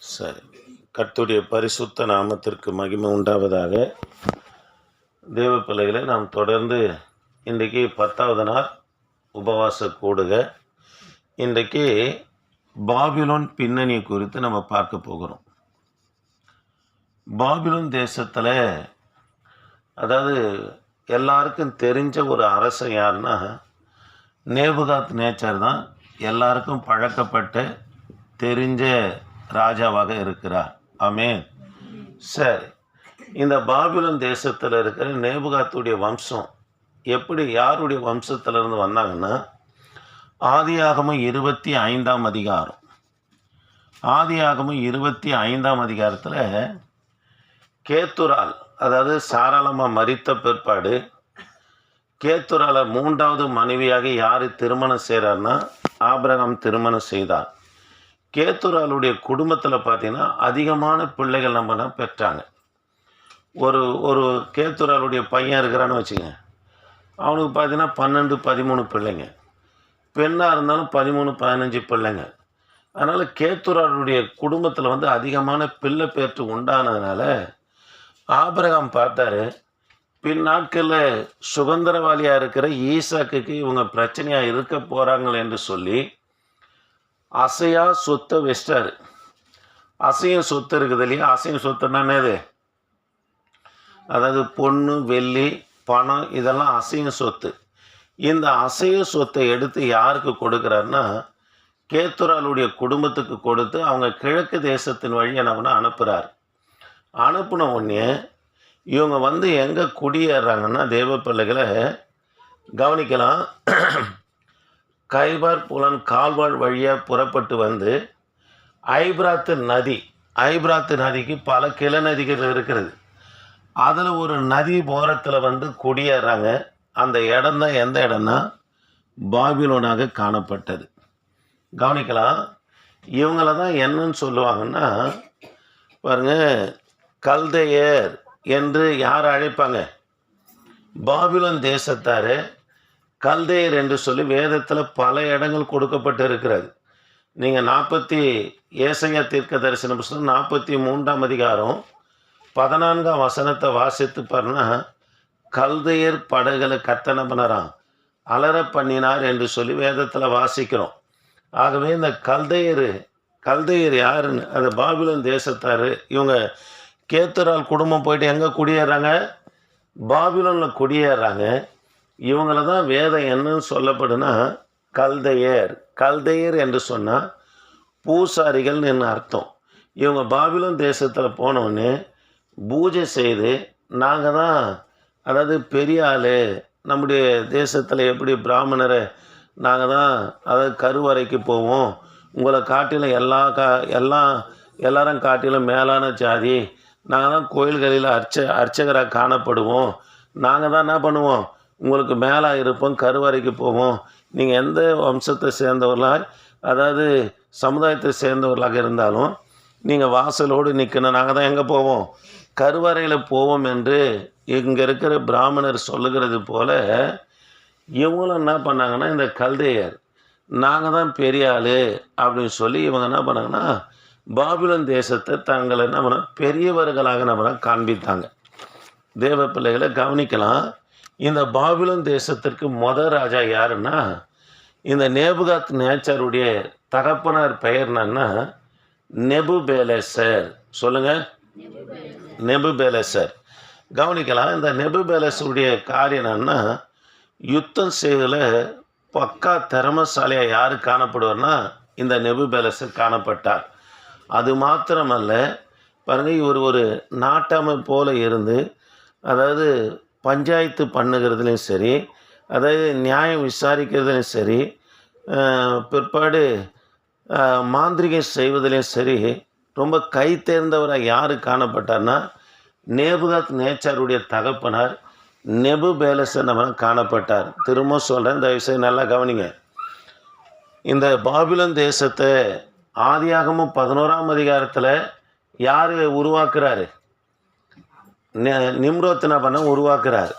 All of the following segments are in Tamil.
சரி. கர்த்துடைய பரிசுத்த நாமத்திற்கு மகிமை உண்டாவதாக. தேவ பிள்ளைகளை நாம் தொடர்ந்து இன்றைக்கு பத்தாவது நாள் உபவாச கூடுக. இன்றைக்கு பாபிலோன் பின்னணி குறித்து நம்ம பார்க்க போகிறோம். பாபிலோன் தேசத்தில் அதாவது எல்லாருக்கும் தெரிஞ்ச ஒரு அரசன் யாருன்னா நேபுகாத் நேச்சர் தான். எல்லாருக்கும் பழக்கப்பட்ட தெரிஞ்ச ராஜாவாக இருக்கிறார். ஆமென். சரி. இந்த பாபிலன் தேசத்தில் இருக்கிற நேபுகாத்துடைய வம்சம் எப்படி யாருடைய வம்சத்திலிருந்து வந்தாங்கன்னா ஆதியாகமும் இருபத்தி ஐந்தாம் அதிகாரம். ஆதியாகமும் இருபத்தி ஐந்தாம் அதிகாரத்தில் கேத்துரால் அதாவது சாராளமாக மறித்த பிற்பாடு கேத்துரால மூன்றாவது மனைவியாக யார் திருமணம் செய்கிறார்னா ஆபிரகாம் திருமணம் செய்தார். கேத்துராளுடைய குடும்பத்தில் பார்த்தீங்கன்னா அதிகமான பிள்ளைகள் நம்ம தான் பெற்றாங்க. ஒரு ஒரு கேத்துராளுடைய பையன் இருக்கிறான்னு வச்சுங்க அவனுக்கு பார்த்தீங்கன்னா பன்னெண்டு பதிமூணு பிள்ளைங்க. பெண்ணாக இருந்தாலும் பதிமூணு பதினஞ்சு பிள்ளைங்க. அதனால் கேத்துராளுடைய குடும்பத்தில் வந்து அதிகமான பிள்ளை பேற்று உண்டானதுனால ஆபரகம் பார்த்தாரு பின் நாட்களில் சுதந்திரவாளியாக இருக்கிற ஈசாக்குக்கு இவங்க பிரச்சனையாக இருக்க போகிறாங்களே என்று சொல்லி அசையா சொத்தை வச்சிட்டாரு. அசையும் சொத்து இருக்குது இல்லையா? அசையும் சொத்துன்னா என்னது? அதாவது பொண்ணு வெள்ளி பணம் இதெல்லாம் அசையும் சொத்து. இந்த அசைய சொத்தை எடுத்து யாருக்கு கொடுக்குறாருன்னா கேத்துராளுடைய குடும்பத்துக்கு கொடுத்து அவங்க கிழக்கு தேசத்தின் வழி என்ன அனுப்புகிறார் அனுப்பின உடனே இவங்க வந்து எங்கே குடியேறாங்கன்னா தேவ பிள்ளைகளை கவனிக்கலாம். கைபர் புலன் கால்வாழ் வழியாக புறப்பட்டு வந்து ஐப்ராத்து நதி ஐப்ராத்து நதிக்கு பல கிளை நதிகள் இருக்கிறது. அதில் ஒரு நதி ஓரத்தில் வந்து குடியேறாங்க. அந்த இடம் தான் எந்த இடம்னா பாபிலோனாக காணப்பட்டது. கவனிக்கலாம். இவங்கள தான் என்னன்னு சொல்லுவாங்கன்னா பாருங்க கல்தையர் என்று யார் அழைப்பாங்க? பாபிலோன் தேசத்தார். கல்தையர் என்று சொல்லி வேதத்தில் பல இடங்கள் கொடுக்கப்பட்டு இருக்கிறது நீங்கள் நாற்பத்தி ஏசையா தீர்க்க தரிசன புஸ்தகம் நாற்பத்தி மூன்றாம் அதிகாரம் பதினான்காம் வசனத்தை வாசித்து பாருன்னா கல்தையர் படகுல கத்தனை பண்ணறான் அலற பண்ணினார் என்று சொல்லி வேதத்தில் வாசிக்கிறோம். ஆகவே இந்த கல்தையர் கல்தையர் யாருன்னு அந்த பாபிலோன் தேசத்தார் இவங்க கேத்துரால் குடும்பம் போயிட்டு எங்கே குடியேறாங்க? பாபிலோனில் குடியேறாங்க. இவங்கள தான் வேதம் என்னன்னு சொல்லப்படுனா கல்தையர். கல்தையர் என்று சொன்னால் பூசாரிகள்னு என்ன அர்த்தம்? இவங்க பாபிலோன் தேசத்தில் போனோடனே பூஜை செய்து நாங்கள் தான் அதாவது பெரிய ஆள் நம்முடைய தேசத்தில் எப்படி பிராமணரை நாங்கள் தான் அதாவது கருவறைக்கு போவோம் உங்களை காட்டிலும் எல்லா கா எல்லாம் எல்லாரும் காட்டிலும் மேலான ஜாதி நாங்கள் தான் கோயில்களில் அர்ச்ச அர்ச்சகராக காணப்படுவோம் நாங்கள் தான் என்ன பண்ணுவோம்? உங்களுக்கு மேலே இருப்போம் கருவறைக்கு போவோம். நீங்கள் எந்த வம்சத்தை சேர்ந்தவர்களாக அதாவது சமுதாயத்தை சேர்ந்தவர்களாக இருந்தாலும் நீங்கள் வாசலோடு நிற்கணும் நாங்கள் தான் எங்கே போவோம்? கருவறையில் போவோம் என்று இங்கே இருக்கிற பிராமணர் சொல்லுகிறது போல் இவங்களும் என்ன பண்ணாங்கன்னா இந்த கல்தையர் நாங்கள் தான் பெரிய ஆள் அப்படின்னு சொல்லி இவங்க என்ன பண்ணாங்கன்னா பாபிலன் தேசத்தை தங்களை என்ன பண்ண பெரியவர்களாக நம்ம காண்பித்தாங்க. தேவ பிள்ளைகளை கவனிக்கலாம். இந்த பாபிலோன் தேசத்திற்கு மொத ராஜா யாருன்னா இந்த நேபுகாத் நேச்சருடைய தகப்பனார் பெயர் என்னன்னா நெபுபேலசர். சொல்லுங்க. நெபுபேலசர். கவனிக்கலாம் இந்த நெபுபேலஸுடைய காரியம் என்னன்னா யுத்தம் செய்தில் பக்கா திறமசாலியாக யார் காணப்படுவார்னா இந்த நெபுபேலஸர் காணப்பட்டார். அது மாத்திரமல்ல பாருங்கள் இவர் ஒரு நாட்டாமை போல இருந்து அதாவது பஞ்சாயத்து பண்ணுகிறதுலையும் சரி அதாவது நியாயம் விசாரிக்கிறதுலையும் சரி பிற்பாடு மாந்திரிகம் செய்வதிலையும் சரி ரொம்ப கை தேர்ந்தவராக யார் காணப்பட்டார்னா நேபுகாத் நேச்சாருடைய தகப்பனார் நெபு பேலசன் நம்ம காணப்பட்டார். திரும்ப சொல்கிறேன் இந்த விஷயம் நல்லா கவனிங்க. இந்த பாபிலன் தேசத்தை ஆதியாகமும் பதினோராம் அதிகாரத்தில் யார் உருவாக்குறாரு? நிம்ரோத் என்ன பண்ண உருவாக்குறார்.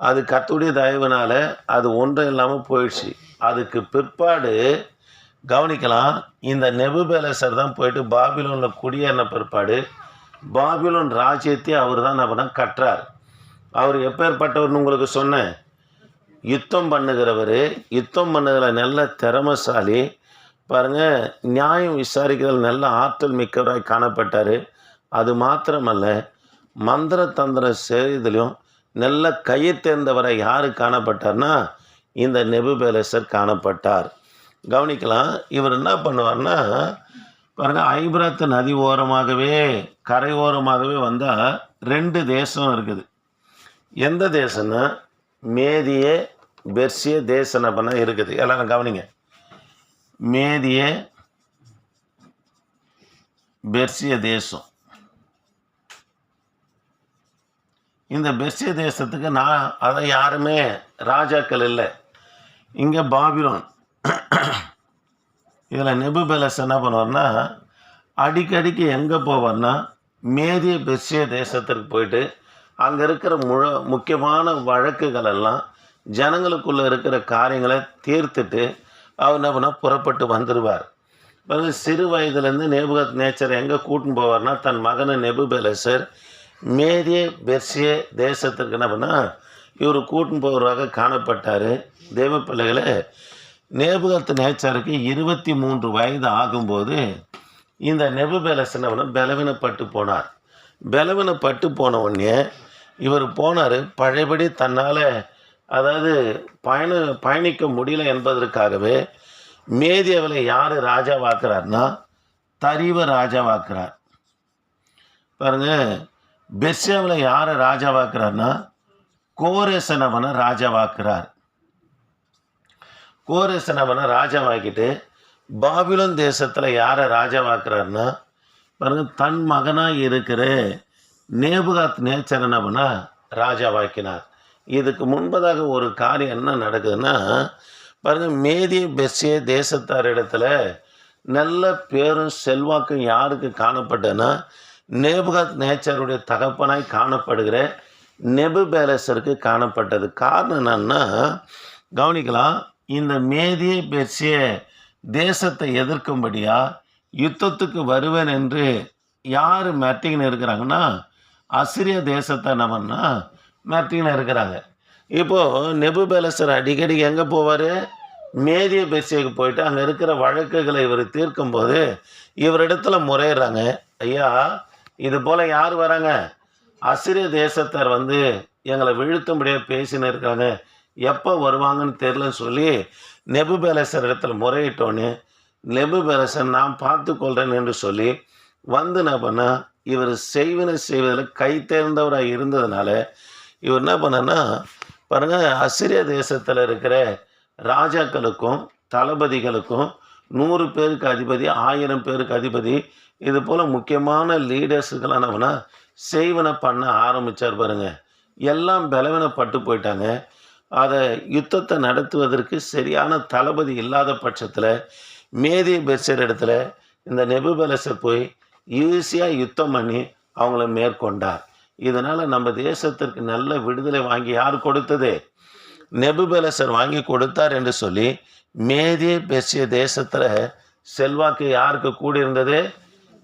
அது கத்துடைய தயவுனால் அது ஒன்றும் இல்லாமல் போயிடுச்சு. அதுக்கு பிற்பாடு கவனிக்கலாம் இந்த நெபுபேலசர் தான் போயிட்டு பாபிலோனில் குடியேறின பிற்பாடு பாபிலோன் ராஜ்யத்தை அவர் தான் என்ன பண்ண கட்டுறார் அவர் எப்பேற்பட்டவர்னு உங்களுக்கு சொன்னேன். யுத்தம் பண்ணுகிறவர் யுத்தம் பண்ணுகிற நல்ல திறமசாலி. பாருங்கள் நியாயம் விசாரிக்கிறதில் நல்ல ஆற்றல் மிக்கவராய் காணப்பட்டார். அது மாத்திரமல்ல மந்திர தந்திர செய்திலையும் நல்ல கையை தேர்ந்தவரை யார் காணப்பட்டார்னா இந்த நெபுபேலசர் காணப்பட்டார். கவனிக்கலாம் இவர் என்ன பண்ணுவார்னா பாருங்கள் ஐபிராத்து நதி ஓரமாகவே கரை ஓரமாகவே வந்தால் ரெண்டு தேசம் இருக்குது. எந்த தேசம்னா மேதிய பெர்சிய தேசம் அப்படின்னா இருக்குது. எல்லாரும் கவனிங்க. மேதிய பெர்சிய தேசம். இந்த பெர்சிய தேசத்துக்கு நான் அதை யாருமே ராஜாக்கள் இல்லை. இங்கே பாபிலோன். இதில் நெபுபெலஸ் என்ன பண்ணுவார்னா அடிக்கடிக்கு எங்கே போவார்னா மேதிய பெர்சிய தேசத்திற்கு போயிட்டு அங்கே இருக்கிற முழ முக்கியமான வழக்குகள் எல்லாம் ஜனங்களுக்குள்ளே இருக்கிற காரியங்களை தீர்த்துட்டு அவர் என்ன பண்ணால் புறப்பட்டு வந்துடுவார் பிறகு சிறு வயதுலேருந்து நேபுகத் நேச்சர் எங்கே கூட்டின்னு போவார்னா தன் மகனை நெபுபெலசர் மேதிய பெர்சிய தேசத்திற்கு என்ன பண்ணால் இவர் கூட்டின்னு போவராக காணப்பட்டார். தேவ பிள்ளைகளை நேபுகத் நேச்சருக்கு இருபத்தி மூன்று வயது ஆகும்போது இந்த நெபுபெலஸ் என்ன பண்ண பலவீனப்பட்டு போனார். பலவீனப்பட்டு போன உடனே இவர் போனார் பழையபடி தன்னால் அதாவது பயண பயணிக்க முடியல என்பதற்காகவே மேதியவளை யார் ராஜாவாக்குறார்னா தரிவ ராஜாவாக்குறார். பாருங்க பெர்சியாவில் யாரை ராஜாவாக்குறார்னா கோரேசனவனை ராஜாவாக்குறார். கோரேசனவனை ராஜாவாக்கிட்டு பாபிலோன் தேசத்தில் யாரை ராஜாவாக்குறாருன்னா பாருங்க தன் மகனாக இருக்கிற நேபுகாத் நேச்சர் ராஜாவாக்கினார். இதுக்கு முன்பதாக ஒரு காரியம் என்ன நடக்குதுன்னா பாருங்க மேதிய பெர்சிய தேசத்தார் இடத்துல நல்ல பேரும் செல்வாக்கும் யாருக்கு காணப்பட்டனா நெபுகாத் நேச்சருடைய தகப்பனாய் காணப்படுகிற நெபு பேலசருக்கு காணப்பட்டது. காரணம் என்னன்னா கவனிக்கலாம் இந்த மேதிய பெர்சிய தேசத்தை எதிர்க்கும்படியா யுத்தத்துக்கு வருவேன் என்று யார் மிரட்டிங்கன்னு இருக்கிறாங்கன்னா அசிரிய தேசத்தை நம்மன்னா மிரட்டிங்கன்னு இருக்கிறாங்க. இப்போது நெபுபேலசர் அடிக்கடி எங்கே போவார்? மேதிய பெர்சியக்கு போயிட்டு அங்கே இருக்கிற வழக்குகளை இவர் தீர்க்கும்போது இவரிடத்துல முறையிடுறாங்க. ஐயா இது போல் யார் வராங்க? அசிரிய தேசத்தார் வந்து எங்களை வீழ்த்தும்படியாக பேசின்னு இருக்காங்க. எப்போ வருவாங்கன்னு தெரிலன்னு சொல்லி நெபுபேலசர் இடத்துல முறையிட்டோன்னு நெபுபேலசர் நான் பார்த்து கொள்கிறேன் என்று சொல்லி வந்து என்ன பண்ணால் இவர் செய்வினை செய்வதில் கை தேர்ந்தவராக இருந்ததுனால இவர் என்ன பண்ணனா பாருங்கள் அசிரிய தேசத்தில் இருக்கிற ராஜாக்களுக்கும் தளபதிகளுக்கும் நூறு பேருக்கு அதிபதி ஆயிரம் பேருக்கு அதிபதி. இது போல் முக்கியமான லீடர்ஸுக்கெல்லாம் செய்வனை பண்ண ஆரம்பித்தார் பாருங்க. எல்லாம் பலவீனப்பட்டு போயிட்டாங்க. அதை யுத்தத்தை நடத்துவதற்கு சரியான தளபதி இல்லாத பட்சத்தில் மேதிய பெர்சர் இடத்துல இந்த நெபுபலசர் போய் ஈஸியாக யுத்தம் பண்ணி அவங்கள மேற்கொண்டார். இதனால் நம்ம தேசத்திற்கு நல்ல விடுதலை வாங்கி யார் கொடுத்தது? நெபுபலசர் வாங்கி கொடுத்தார் என்று சொல்லி மேதிய பெசிய தேசத்தில் செல்வாக்கு யாருக்கு கூடி இருந்ததே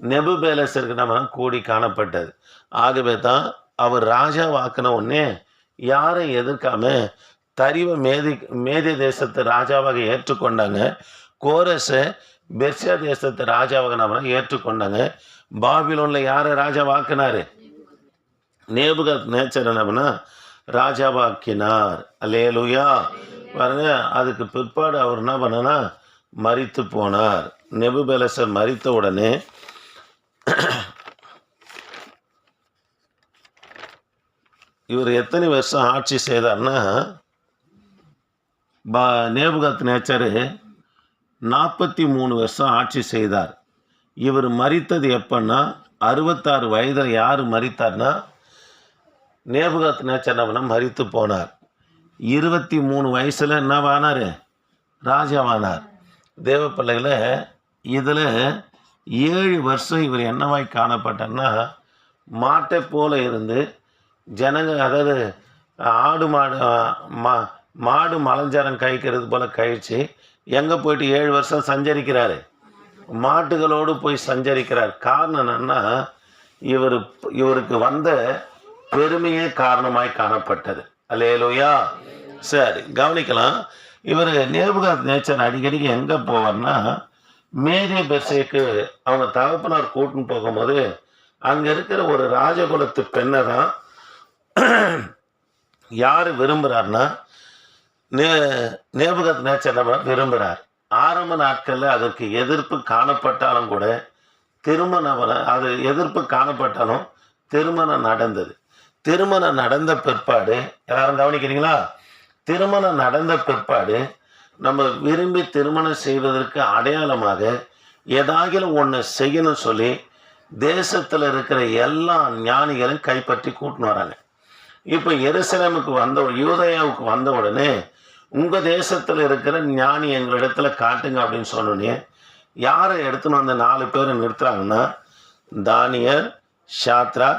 நெபு நெபுபேலசருக்கு நம்ம கூடி காணப்பட்டது. ஆகவே தான் அவர் ராஜா வாக்கின உடனே யாரை எதிர்க்காம தரிவை மேதி மேதி தேசத்தை ராஜாவாக ஏற்றுக்கொண்டாங்க. கோரஸை பெர்சியா தேசத்தை ராஜாவாக நம்ம ஏற்றுக்கொண்டாங்க. பாபிலோனில் யாரை ராஜா வாக்குனாரு நேபுகத் நேச்சர் என்னன்னா ராஜாவாக்கினார். அல்லேலுயா! பாருங்க அதுக்கு பிற்பாடு அவர் என்ன பண்ணனா மறித்து போனார். நெபுபெலசர் மறித்த உடனே இவர் எத்தனை வருஷம் ஆட்சி செய்தார்னா பா நேபுகத் நேச்சரு நாற்பத்தி மூணு வருஷம் ஆட்சி செய்தார். இவர் மறித்தது எப்பன்னா அறுபத்தாறு வயதில் யார் மறித்தார்னா நேபுகத் நேச்சர் என்ன மறித்து போனார். இருபத்தி மூணு வயசில் என்னவானார் ராஜாவானார் தேவ பிள்ளைகளை இதில் ஏழு வருஷம் இவர் என்னவாய் காணப்பட்டார்னா மாட்டை போல இருந்து ஜனங்க அதாவது ஆடு மாடு மா மாடு மலஞ்சாரம் கழிக்கிறது போல் கழிச்சு எங்கே போயிட்டு ஏழு வருஷம் சஞ்சரிக்கிறாரு? மாட்டுகளோடு போய் சஞ்சரிக்கிறார். காரணம் என்னென்னா இவர் இவருக்கு வந்த பெருமையே காரணமாய் காணப்பட்டது. அலேலுயா சரி கவனிக்கலாம். இவர் நேபுகாத் நேச்சர் அடிக்கடிக்கு எங்கே போவார்னா மேரி பெர்சேக்கு அவங்க தகப்பனார் கூட்டின்னு போகும்போது அங்கே இருக்கிற ஒரு ராஜகுலத்து பெண்ணை தான் யார் விரும்புகிறார்னா நே நேபுகத் நேச்சர் விரும்புகிறார் ஆரம்ப நாட்களில் அதற்கு எதிர்ப்பு காணப்பட்டாலும் கூட திருமணம் அது எதிர்ப்பு காணப்பட்டாலும் திருமணம் நடந்தது. திருமணம் நடந்த பிற்பாடு எல்லாரும் கவனிக்கிறீங்களா? திருமணம் நடந்த பிற்பாடு நம்ம விரும்பி திருமணம் செய்வதற்கு அடையாளமாக ஏதாகிலும் ஒன்று செய்யணும் சொல்லி தேசத்தில் இருக்கிற எல்லா ஞானிகளும் கைப்பற்றி கூட்டின்னு வராங்க. இப்போ எருசலேமுக்கு வந்த யூதயாவுக்கு வந்த உடனே உங்கள் தேசத்தில் இருக்கிற ஞானி எங்களிடத்துல காட்டுங்க அப்படின்னு சொன்னோடனே யாரை எடுத்துன்னு வந்த நாலு பேரை நிறுத்துறாங்கன்னா தானியர் ஷாத்ரா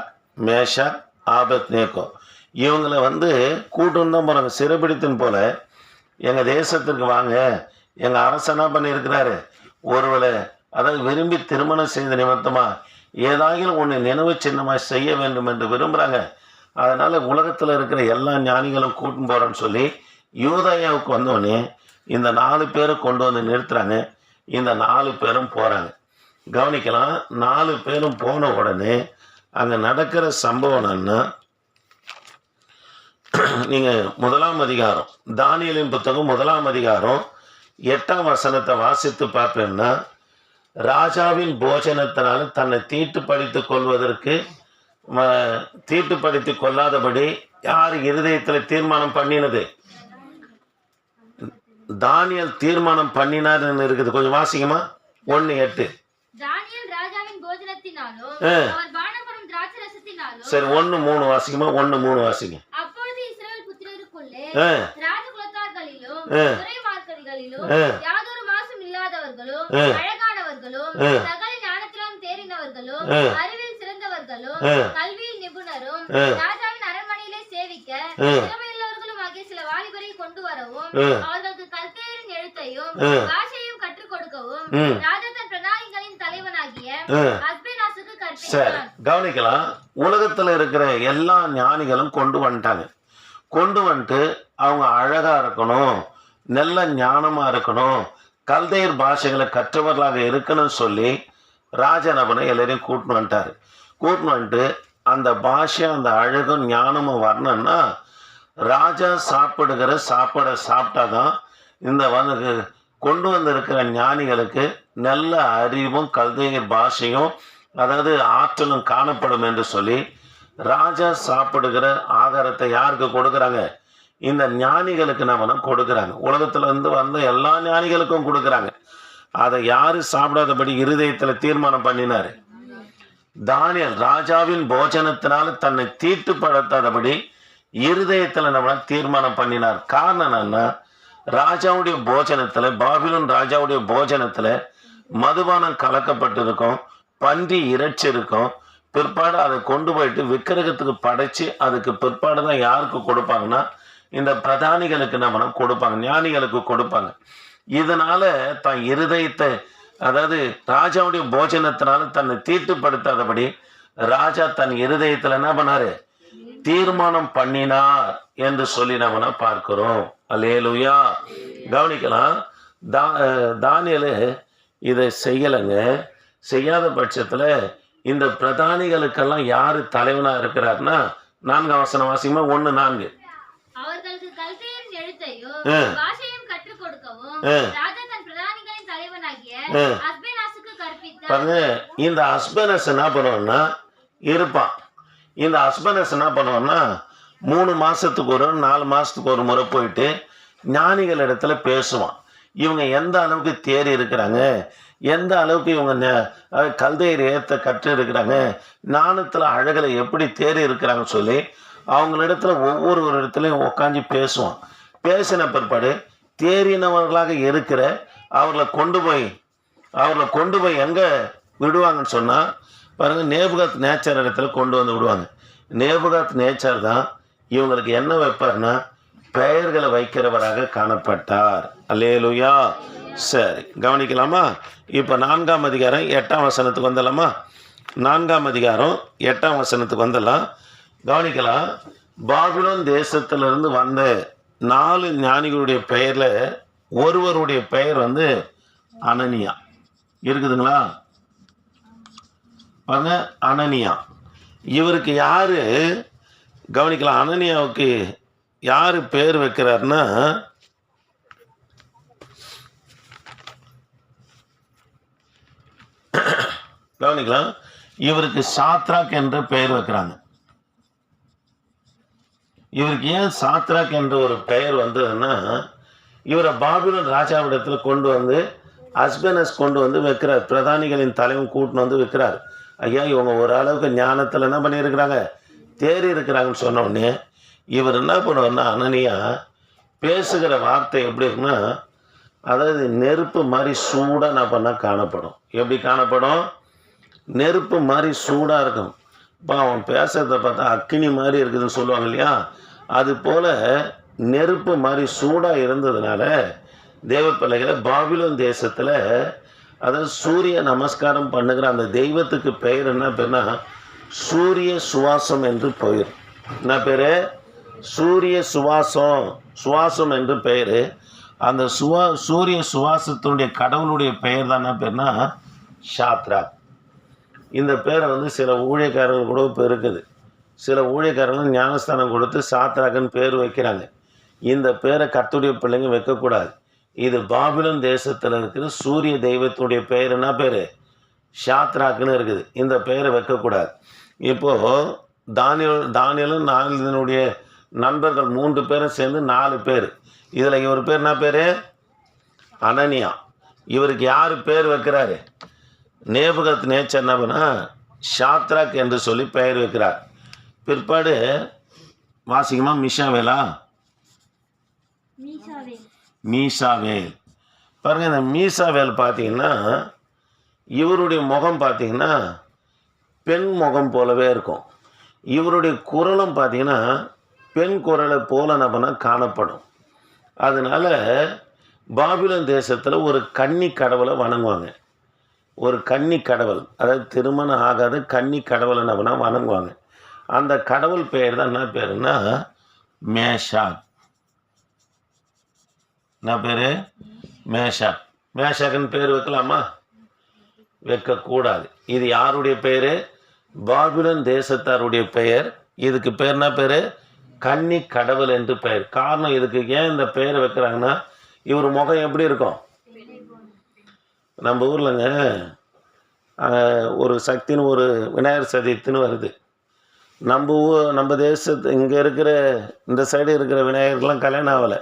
மேஷா ஆபத் நேக்கோ இவங்களை வந்து கூட்டம் தான் போகிறாங்க சிறைபிடித்துன்னு போல எங்கள் தேசத்திற்கு வாங்க எங்கள் அரசனா பண்ணியிருக்கிறாரு? ஒருவேளை அதாவது விரும்பி திருமணம் செய்த நிமித்தமாக ஏதாகிலும் ஒன்று நினைவு சின்னமாக செய்ய வேண்டும் என்று விரும்புகிறாங்க அதனால் உலகத்தில் இருக்கிற எல்லா ஞானிகளும் கூட்டின்னு போகிறேன்னு சொல்லி யூதாயாவுக்கு வந்தோடனே இந்த நாலு பேரை கொண்டு வந்து நிறுத்துகிறாங்க இந்த நாலு பேரும் போகிறாங்க கவனிக்கலாம் நாலு பேரும் போன உடனே அங்கே நடக்கிற சம்பவம் என்னன்னா நீங்கள் முதலாம் அதிகாரம் தானியலின் புத்தகம் முதலாம் அதிகாரம் எட்டாம் வசனத்தை வாசித்து பார்ப்பேன்னா ராஜாவின் போஜனத்தினால தன்னை தீட்டுப்படுத்திக் கொள்வதற்கு தீட்டுப்படுத்திக் கொள்ளாதபடி யார் இருதயத்தில் தீர்மானம் பண்ணினது? தானியல் தீர்மானம் பண்ணினார்னு இருக்குது. கொஞ்சம் வாசிக்குமா ஒன்று எட்டு தானியேல் ராஜாவின் போஜனத்தினாலும் ஆ. அவர் பானப்படும் திராட்சரசத்தினாலும் சரி ஒன்று மூணு வாசிக்குமா? ஒன்று மூணு வாசிங்க. சரி கவனிக்கலாம். உலகத்தில் இருக்கிற எல்லா ஞானிகளும் கொண்டு வந்துட்டாங்க. கொண்டு வந்துட்டு அவங்க அழகாக இருக்கணும் நல்ல ஞானமாக இருக்கணும் கல்தையர் பாஷைகளை கற்றவர்களாக இருக்கணும்னு சொல்லி ராஜநபனை எல்லாரையும் கூட்டின்னு வந்துட்டாரு. கூட்டின்னு வந்துட்டு அந்த பாஷை அந்த அழகும் ஞானமும் வரணும்னா ராஜா சாப்பிடுகிற சாப்பாடை சாப்பிட்டாதான் இந்த வந்து கொண்டு வந்திருக்கிற ஞானிகளுக்கு நல்ல அறிவும் கல்தையர் பாஷையும் அதாவது ஆற்றலும் காணப்படும் என்று சொல்லி ராஜா சாப்பிடுகிற ஆகாரத்தை யாருக்கு கொடுக்குறாங்க? இந்த ஞானிகளுக்கு நம்ம கொடுக்குறாங்க. உலகத்தில் இருந்து வந்த எல்லா ஞானிகளுக்கும் கொடுக்குறாங்க. அதை யாரு சாப்பிடாதபடி இருதயத்தில் தீர்மானம் பண்ணினார்? தானியல் ராஜாவின் போஜனத்தினால தன்னை தீட்டுப்படுத்தாதபடி இருதயத்தில் நம்ம தீர்மானம் பண்ணினார். காரணம் என்னன்னா ராஜாவுடைய போஜனத்தில் பாபிலோன் ராஜாவுடைய போஜனத்தில் மதுபானம் கலக்கப்பட்டிருக்கும். பன்றி இறைச்சி இருக்கும் பிற்பாடு அதை கொண்டு போயிட்டு விக்கிரகத்துக்கு படைச்சு அதுக்கு பிற்பாடு தான் யாருக்கு கொடுப்பாங்கன்னா இந்த பிரதானிகளுக்கு நம்ம கொடுப்பாங்க. ஞானிகளுக்கு கொடுப்பாங்க. இதனால தன் இருதயத்தை அதாவது ராஜாவுடைய போஜனத்தினால தன்னை தீட்டுப்படுத்தாதபடி ராஜா தன் இருதயத்துல என்ன பண்ணாரு? தீர்மானம் பண்ணினார் என்று சொல்லி நம்ம பார்க்கிறோம். அலேலுயா கவனிக்கலாம். தா தானியலு இதை செய்யலைங்க. செய்யாத பட்சத்தில் இந்த பிரதானிகளுக்கெல்லாம் யார் தலைவனாக இருக்கிறார்னா நான்காம் வசனம் வாசிக்குமா ஒன்று நான்கு. பாருங்க இந்த ஹஸ்பனஸ் என்ன பண்ணுவான்னா இருப்பான் இந்த ஹஸ்பனஸ் என்ன பண்ணுவான்னா மூணு மாசத்துக்கு ஒரு நாலு மாசத்துக்கு ஒரு முறை போயிட்டு ஞானிகள் இடத்துல பேசுவான். இவங்க எந்த அளவுக்கு தேறி இருக்கிறாங்க? எந்த அளவுக்கு இவங்க கல்தையர் ஏற்ற கற்று இருக்கிறாங்க? நாணத்தில் அழகில் எப்படி தேறி இருக்கிறாங்கன்னு சொல்லி அவங்களிடத்துல ஒவ்வொரு ஒரு இடத்துலையும் உட்காந்து பேசுவோம். பேசின பிற்பாடு தேறினவர்களாக இருக்கிற அவர்களை கொண்டு போய் அவர்களை கொண்டு போய் எங்கே விடுவாங்கன்னு சொன்னால் பாருங்கள் நேபுகாத் நேச்சர் இடத்துல கொண்டு வந்து விடுவாங்க. நேபுகாத் நேச்சர் தான் இவங்களுக்கு என்ன வைப்பார்னா பெயர்களை வைக்கிறவராக காணப்பட்டார். அல்லேலுயா. சரி கவனிக்கலாமா? இப்போ நான்காம் அதிகாரம் எட்டாம் வசனத்துக்கு வந்துடலாமா நான்காம் அதிகாரம் எட்டாம் வசனத்துக்கு வந்துடலாம் கவனிக்கலாம். பாபிலோன் தேசத்திலிருந்து வந்த நாலு ஞானிகளுடைய பெயரில் ஒருவருடைய பெயர் வந்து அனனியா. இருக்குதுங்களா? பாருங்க அனனியா. இவருக்கு யார்? கவனிக்கலாம் அனனியாவுக்கு யார் பேர் வைக்கிறாருன்னா கவனிக்கலாம் இவருக்கு சாத்ராக் என்ற பெயர் வைக்கிறாங்க. இவருக்கு ஏன் சாத்ராக் என்ற ஒரு பெயர் வந்ததுன்னா இவரை பாபிலோன் ராஜாவிடத்தில் கொண்டு வந்து அஸ்பெனஸ் கொண்டு வந்து வைக்கிறார். பிரதானிகளின் தலைவன் கூட்டின்னு வந்து வைக்கிறார். ஐயா இவங்க ஓரளவுக்கு ஞானத்தில் என்ன பண்ணியிருக்கிறாங்க? தேறி இருக்கிறாங்கன்னு சொன்ன உடனே இவர் என்ன பண்ணுவார்னா அனனியா பேசுகிற வார்த்தை எப்படி இருக்குன்னா அதாவது நெருப்பு மாதிரி சூடாக நான் பண்ணால் காணப்படும். எப்படி காணப்படும்? நெருப்பு மாதிரி சூடாக இருக்கும். இப்போ அவன் பேசுகிறத பார்த்தா அக்கினி மாதிரி இருக்குதுன்னு சொல்லுவாங்க இல்லையா? அது போல் நெருப்பு மாதிரி சூடாக இருந்ததுனால தேவ பிள்ளைகளை பாபிலோன் தேசத்தில் அதாவது சூரிய நமஸ்காரம் பண்ணுகிற அந்த தெய்வத்துக்கு பெயர் என்ன பேர்னா சூரிய சுவாசம் என்று பெயர். என்ன பேர்? சூரிய சுவாசம் சுவாசம் என்று பெயர். அந்த சுவா சூரிய சுவாசத்தினுடைய கடவுளுடைய பெயர் தான் என்ன பேர்னா ஷாத்ரா இந்த பேரை வந்து சில ஊழியக்காரர்கள் கூட இப்போ இருக்குது. சில ஊழியக்காரர்கள் ஞானஸ்தானம் கொடுத்து சாத்ராக்குன்னு பேர் வைக்கிறாங்க. இந்த பேரை கத்துடைய பிள்ளைங்க வைக்கக்கூடாது. இது பாபிலன் தேசத்தில் இருக்கிற சூரிய தெய்வத்துடைய பெயர் என்ன பேர்? ஷாத்ராக்குன்னு இருக்குது. இந்த பெயரை வைக்கக்கூடாது. இப்போது தானியல் தானியலும் இதனுடைய நண்பர்கள் மூன்று பேரும் சேர்ந்து நாலு பேர். இதில் இவர் பேர் என்ன பேர்? அனனியா. இவருக்கு யார் பேர் வைக்கிறாரு? நேபுகத் நேச்சர் என்ன பண்ணா ஷாத்ராக் என்று சொல்லி பெயர் வைக்கிறார். பிற்பாடு வாசிக்கமா? மிஷாவேலா? மீசாவே மீசாவேல் பாருங்க இந்த மீசாவேல் பார்த்தீங்கன்னா இவருடைய முகம் பார்த்தீங்கன்னா பெண் முகம் போலவே இருக்கும். இவருடைய குரலும் பார்த்தீங்கன்னா பெண் குரலை போல நபனா காணப்படும். அதனால பாபிலன் தேசத்தில் ஒரு கன்னி கடவுளை வணங்குவாங்க. ஒரு கன்னி கடவுள் அதாவது திருமணம் ஆகாத கன்னி கடவுளை நபனா வணங்குவாங்க. அந்த கடவுள் பெயர் தான் என்ன பேருன்னா மேஷாக். என்ன பேர்? மேஷாக். மேஷாக்குன்னு பேர் வைக்கலாமா? வைக்கக்கூடாது. இது யாருடைய பெயர் பாபிலன் தேசத்தாருடைய பெயர். இதுக்கு பேர் என்ன பேர்? கன்னி கடவுள் என்று பெயர். காரணம் இதுக்கு ஏன் இந்த பெயர் வைக்கிறாங்கன்னா இவர் முகம் எப்படி இருக்கும்? நம்ம ஊர்லங்க ஒரு சக்தின்னு ஒரு விநாயகர் சதுர்த்தின்னு வருது. நம்ம ஊர் நம்ம தேசத்து இங்கே இருக்கிற இந்த சைடு இருக்கிற விநாயகருக்கெலாம் கல்யாணம் ஆகலை.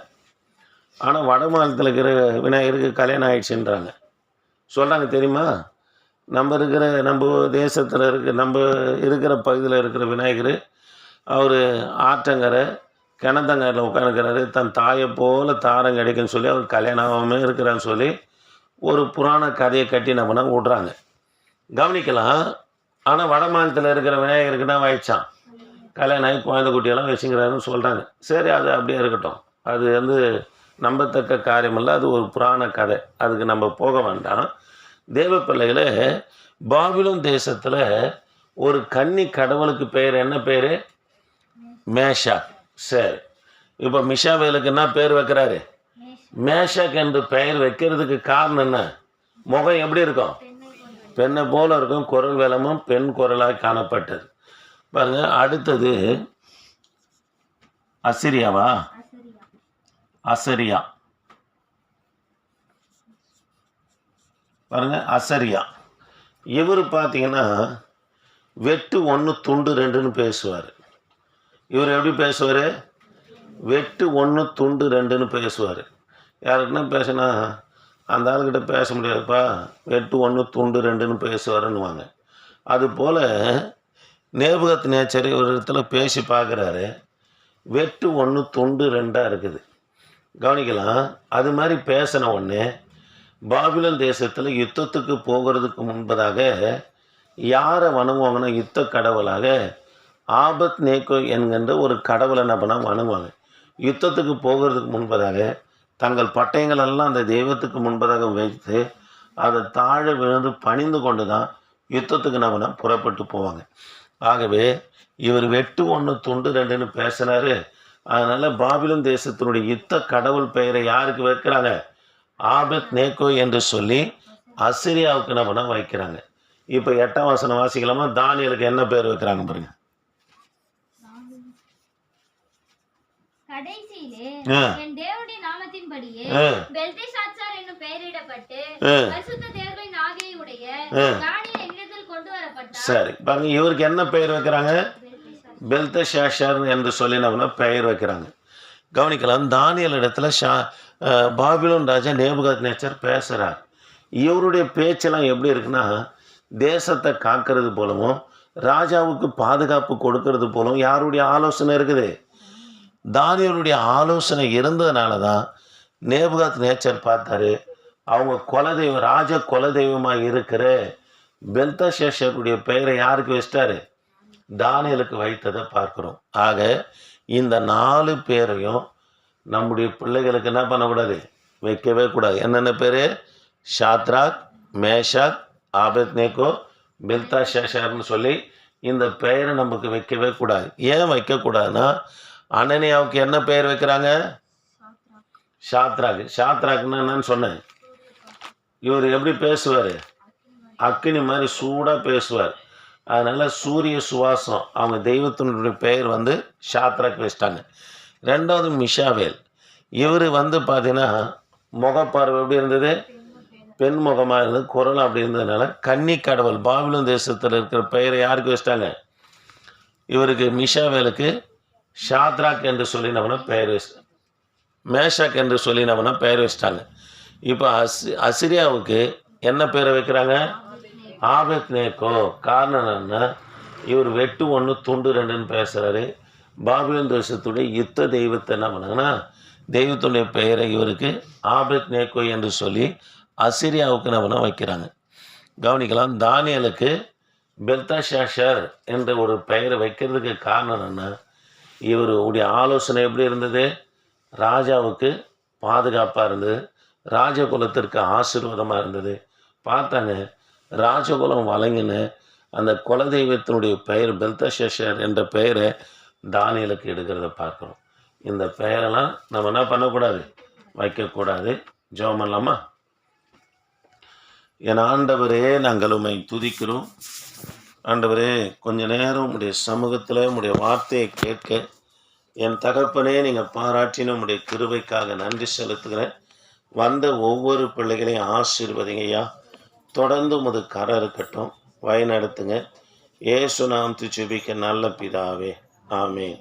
ஆனால் வட மாநிலத்தில் இருக்கிற விநாயகருக்கு கல்யாணம் ஆயிடுச்சுன்றாங்க. சொல்கிறாங்க தெரியுமா? நம்ம இருக்கிற நம்ம தேசத்தில் இருக்க நம்ம இருக்கிற பகுதியில் இருக்கிற விநாயகர் அவர் ஆற்றங்கரை கிணத்தங்கரையில் உட்காந்துக்கிறாரு தன் தாயை போல் தாரம் கிடைக்குன்னு சொல்லி அவர் கல்யாணம் ஆகாமல் இருக்கிறான்னு சொல்லி ஒரு புராண கதையை கட்டி நம்ம பண்ண விட்றாங்க கவனிக்கலாம். ஆனால் வட மாநிலத்தில் இருக்கிற விநாயகருக்கு தான் வாய்ச்சான் கல்யாணம் ஆகி குழந்தை குட்டியெல்லாம் வச்சுக்கிறாருன்னு சொல்கிறாங்க சரி அது அப்படியே இருக்கட்டும். அது வந்து நம்பத்தக்க காரியமல்ல அது ஒரு புராண கதை. அதுக்கு நம்ம போக வேண்டாம். தேவ பிள்ளைகளே பாபிலும் தேசத்தில் ஒரு கன்னி கடவுளுக்கு பேர் என்ன பேர்? மேஷா சரி. இப்போ மிஷாவேலுக்கு என்ன பேர் வைக்கிறாரு? மேஷாக்கு என்று பெயர் வைக்கிறதுக்கு காரணம் என்ன? முகம் எப்படி இருக்கும்? பெண்ணை போல இருக்கும். குரல் வேலமும் பெண் குரலாக காணப்பட்டது. பாருங்க அடுத்தது அசிரியாவா? அசரியா. அசரியா பாருங்க அசரியா. இவர் பார்த்தீங்கன்னா வெட்டு ஒன்று துண்டு ரெண்டுன்னு பேசுவார். இவர் எப்படி பேசுவார்? வெட்டு ஒன்று துண்டு ரெண்டுன்னு பேசுவார். யாருக்குன்னா பேசினா அந்த ஆளுக்கிட்ட பேச முடியாதுப்பா. வெட்டு ஒன்று துண்டு ரெண்டுன்னு பேசுவாருன்னுவாங்க. அதுபோல் நேபுகத் நேச்சர் ஒரு இடத்துல பேசி பார்க்குறாரு வெட்டு ஒன்று துண்டு ரெண்டாக இருக்குது. கவனிக்கலாம் அது மாதிரி பேசின உடனே பாபிலன் தேசத்தில் யுத்தத்துக்கு போகிறதுக்கு முன்பதாக யாரை வணங்குவாங்கன்னா யுத்த கடவுளாக ஆபத் நேக்கோ என்கின்ற ஒரு கடவுளை என்ன பண்ணால் வணங்குவாங்க. யுத்தத்துக்கு போகிறதுக்கு முன்பதாக தங்கள் பட்டயங்கள் எல்லாம் அந்த தெய்வத்துக்கு முன்பதாக வைத்து அதை தாழ விழுந்து பணிந்து கொண்டு தான் யுத்தத்துக்கு நம்ம புறப்பட்டு போவாங்க. ஆகவே இவர் வெட்டு ஒன்று துண்டு ரெண்டுன்னு பேசினாரு. அதனால் பாபிலோன் தேசத்தினுடைய யுத்த கடவுள் பெயரை யாருக்கு வைக்கிறாங்க? ஆபத் நேக்கோ என்று சொல்லி அசிரியாவுக்கு நம்ம வைக்கிறாங்க. இப்போ எட்டாம் வசனம் வாசிக்கலாமா? தானியலுக்கு என்ன பேர் வைக்கிறாங்க பாருங்கள் கடைசியிலே. என் தேவனுடைய நாமத்தின்படியே என்னும் பெயரிடப்பட்டு. பரிசுத்த தேவர்களின் என்னிடத்தில் கொண்டு வரப்பட்டார். சரி பாருங்க இவருக்கு என்ன பெயர் வைக்கிறாங்க? பெல்தேஷாத்சார். பெல்தஷாஷர் என்று சொல்லி நம்ம பெயர் வைக்கிறாங்க. கவனிக்கலாம் தானியல் இடத்துல ஷா பாபிலோன் ராஜா நேபுகாத் நேச்சர் பேசுகிறார் இவருடைய பேச்செல்லாம் எப்படி இருக்குன்னா தேசத்தை காக்கிறது போலவும் ராஜாவுக்கு பாதுகாப்பு கொடுக்கறது போலவும் யாருடைய ஆலோசனை இருக்குது? தானியலுடைய ஆலோசனை இருந்ததுனால தான் நேபுகாத் நேச்சர் பார்த்தாரு அவங்க குலதெய்வம் ராஜ குலதெய்வமாக இருக்கிற பெல்தஷேஷருடைய பெயரை யாருக்கு வச்சிட்டாரு? தானியலுக்கு வைத்ததை பார்க்குறோம். ஆக இந்த நாலு பேரையும் நம்முடைய பிள்ளைகளுக்கு என்ன பண்ணக்கூடாது? வைக்கவே கூடாது. என்னென்ன பேர்? ஷாத்ராக் மேஷாக் ஆபத் நேகோ பில்தா ஷேஷர்னு சொல்லி இந்த பெயரை நமக்கு வைக்கவே கூடாது. ஏன் வைக்கக்கூடாதுன்னா அனனியாவுக்கு என்ன பெயர் வைக்கிறாங்க? ஷாத்ராக். ஷாத்ராக்னா என்னன்னு சொன்னேன். இவர் எப்படி பேசுவார்? அக்னி மாதிரி சூடாக பேசுவார். அதனால் சூரிய சுவாசம் அவங்க தெய்வத்தினுடைய பெயர் வந்து ஷாத்ராக் வச்சிட்டாங்க ரெண்டாவது மிஷாவேல். இவர் வந்து பார்த்தீங்கன்னா முகப்பார்வை எப்படி இருந்தது? பெண் முகமாக இருந்தது குரல் அப்படி இருந்ததுனால கன்னி கடவுள் பாபிலும் தேசத்தில் இருக்கிற பெயரை யாருக்கு வச்சிட்டாங்க? இவருக்கு மிஷாவேலுக்கு ஷாத்ராக் என்று சொல்லி பெயர் வச்சு மேஷாக் என்று சொல்லி பெயர் வச்சிட்டாங்க. இப்போ அசி அசிரியாவுக்கு என்ன பேரை வைக்கிறாங்க? ஆபத் நேக்கோ காரணம் என்னென்னா இவர் வெட்டு ஒன்று துண்டு ரெண்டுன்னு பேசுகிறாரு பாபிலோன் தேசத்துடைய யுத்த தெய்வத்தை என்ன பண்ணாங்கன்னா தெய்வத்துடைய பெயரை இவருக்கு ஆபத் நேக்கோ என்று சொல்லி அசிரியாவுக்கு நம்ம வைக்கிறாங்க. கவனிக்கலாம் தானியலுக்கு பெல்தாஷாஷர் என்ற ஒரு பெயரை வைக்கிறதுக்கு காரணம் என்ன இவருடைய ஆலோசனை எப்படி இருந்தது? ராஜாவுக்கு பாதுகாப்பாக இருந்தது. ராஜகுலத்திற்கு ஆசீர்வாதமாக இருந்தது. பார்த்தாங்க ராஜகுலம் வழங்கின அந்த குலதெய்வத்தினுடைய பெயர் பெல்தஷேஷர் என்ற பெயரை தானியலுக்கு எடுக்கிறத பார்க்குறோம். இந்த பெயரெல்லாம் நம்ம என்ன பண்ணக்கூடாது? வைக்கக்கூடாது. ஜெபம் பண்ணலாமா என் ஆண்டவரே நாங்கள் உண்மை துதிக்கிறோம். ஆண்டவரே கொஞ்ச நேரம் உங்களுடைய சமூகத்தில் உங்களுடைய வார்த்தையை கேட்க என் தகப்பனே நீங்கள் பாராட்டின உங்களுடைய கிருவைக்காக நன்றி செலுத்துகிறேன். வந்த ஒவ்வொரு பிள்ளைகளையும் ஆசீர்வதிங்க ஐயா. தொடர்ந்து உமது கரை இருக்கட்டும். வழிநடத்துங்க. ஏசு நாம் துச்சுபிக்க நல்ல பிதாவே. ஆமே